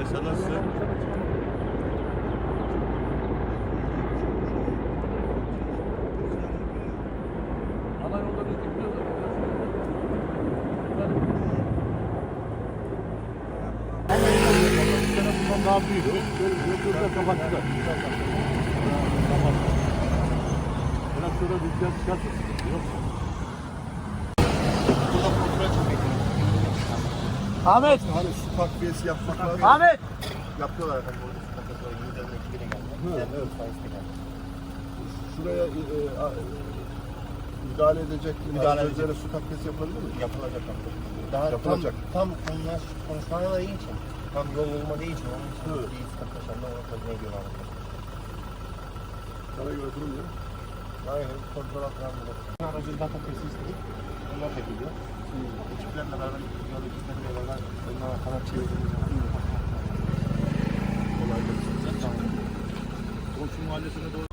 Evet sen nasılsın? Daha büyük. Götürdüler kapattılar. Biraz sonra rüzgar sıkıntı yok. Ahmet! Hani su takviyesi yapmak lazım. Ahmet! Yapıyorlar efendim. Orada su takviyesi. Yüzlerine iki bine geldi. Evet, sayısı geldi. Şuraya e, e, a- e, müdahale edecek, Müdahale müdahale üzerine su takviyesi yapılabilir mi? Yapılacak yapılacak. Daha Yapılacak. tam, tam konuşma, konuşmaları için, tam yol olmadığı için, onun için iyi sıkıntı onu kontrol ediyorlar. Sana göre durum ne? Aynen, kontrol altına alıyorlar. Aracın data kesi istedik, onlar da. Ekiplerle beraber, yol ekiplerle beraber onlara kanat çevirdiğimiz. Kolay gelsin. Komşu mahallesine doğru